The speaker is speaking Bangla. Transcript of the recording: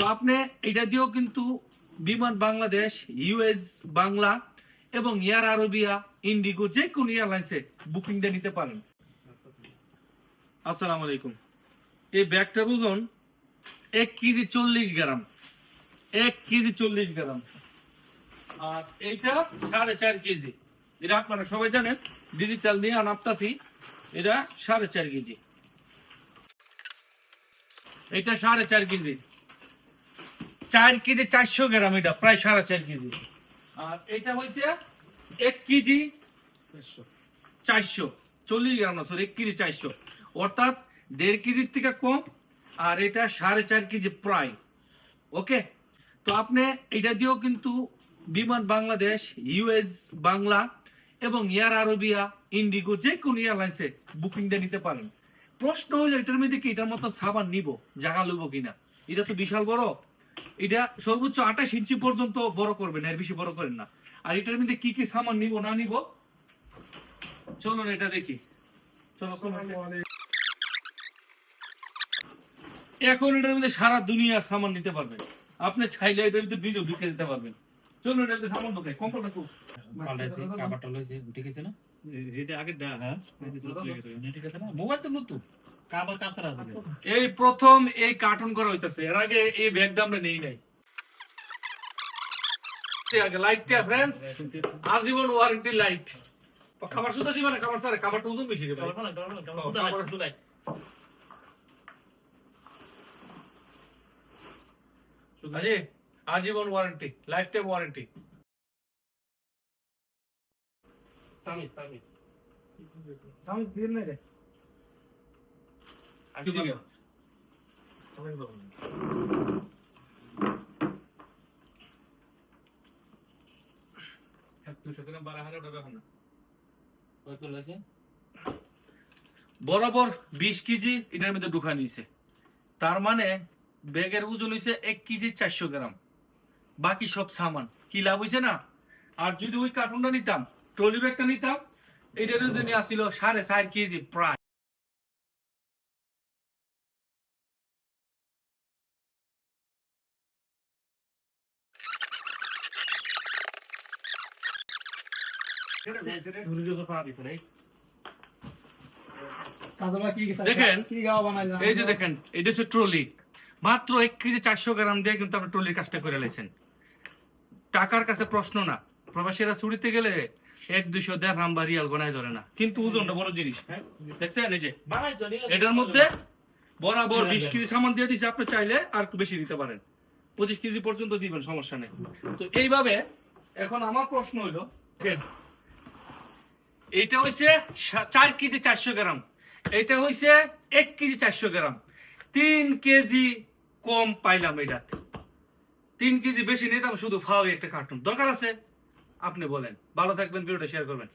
তো আপনি এটা দিয়েও কিন্তু বিমান বাংলাদেশ ইউএস বাংলা এবং এয়ার আরবিয়া ইন্ডিগো যে কোনো এয়ারলাইন্সে বুকিংটা নিতে পারেন। আসসালামু আলাইকুম। এই ব্যাগটার ওজন এক কেজি চল্লিশ গ্রাম। এক কেজি চল্লিশ গ্রাম। আর এইটা সাড়ে চার কেজি। এটা আপনারা সবাই জানেন ডিজিটাল নিয়ে আনাপ্তাছি এটা সাড়ে চার কেজি। এটা সাড়ে চার কেজি। চার কেজি চারশো গ্রাম এটা প্রায় সাড়ে চার কেজি। আর এটা হয়েছে এক কেজি চারশো। চল্লিশ গ্রাম না সরি এক কেজি চারশো। অর্থাৎ দেড় কেজির থেকে কম আর এটা সাড়ে চার কেজি প্রায়। ওকে? তো আপনি এটা দিয়েও কিন্তু বিমান বাংলাদেশ ইউএস বাংলা এবং এয়ার আরবিয়া ইন্ডিগো যে কোনো এয়ারলাইন্সে বুকিংটা নিতে পারেন। প্রশ্ন হলো এটার মধ্যে কি এটার মতো সাবান নিব জায়গা লুবো কিনা? এটা তো বিশাল বড়। এটা সর্বোচ্চ আঠাশ ইঞ্চি পর্যন্ত বড় করবেন এর বেশি বড় করেন না। আর এটার মধ্যে কি কি সামান নিব না নিব? চলুন এটা দেখি। চলো এখন এটার মধ্যে সারা দুনিয়ার সামান নিতে পারবেন। আপনি চাইলে এটার ভিতরে নিজেও ঢুকে যেতে পারবেন। চলুন এটার মধ্যে সামান ঢুকে কম্পোর্টটা খুব কাবারটা লইছি ঠিক আছে না? এটা আগে হ্যাঁ? ঠিক আছে। না মোবাইল তো নতুন। এই প্রথম এই কার্টুন করা হইতাছে। এর আগে এই ব্যাগটা আমরা নেই নাই। আগে লাইটটা ফ্রেন্ডস আজীবন ওয়ারেন্টি লাইট খাবার শুধু দিবে না খাবার স্যার খাবারটা ওজন বেশি দেবে আজি আজীবন ওয়ারেন্টি লাইফ টাইম ওয়ারেন্টি সামিস। সামিস সাউন্ড দিন না রে কি দিবে দুশো গ্রাম বারো হাজার টাকা না কত লইছে বরাবর বিশ কেজি এটার মধ্যে ঢুকা নিয়েছে। তার মানে ব্যাগের ওজন হয়েছে এক কেজি চারশো গ্রাম। বাকি সব সামান। কি লাভ হয়েছে না? আর যদি ওই কার্টুনটা নিতাম ট্রলি ব্যাগটা নিতাম এটার ওজন আসছিল সাড়ে চার কেজি প্রায় সূর্য তো পা দিছে রে কাজলা কি টাকার কাছে প্রশ্ন না। প্রবাসীরা ছুটিতে গেলে এক দেড় রিয়াল ধরে না। কিন্তু ওজনটা বড় জিনিস। দেখছেন এই যে? এটার মধ্যে বরাবর বিশ কেজি সামান দিয়ে দিছে, আপনি চাইলে আর বেশি দিতে পারেন। পঁচিশ কেজি পর্যন্ত দিবেন, সমস্যা নেই। তো এইভাবে এখন আমার প্রশ্ন হইল যে, এইটা হইছে চার কেজি চারশো গ্রাম। এটা হইছে এক কেজি চারশো গ্রাম। তিন কেজি কম পাইলাম এটা তিন কেজি বেশি নিতাম শুধু ফাও একটা কার্টুন দরকার আছে? আপনি বলেন। ভালো থাকবেন ভিডিওটা শেয়ার করবেন।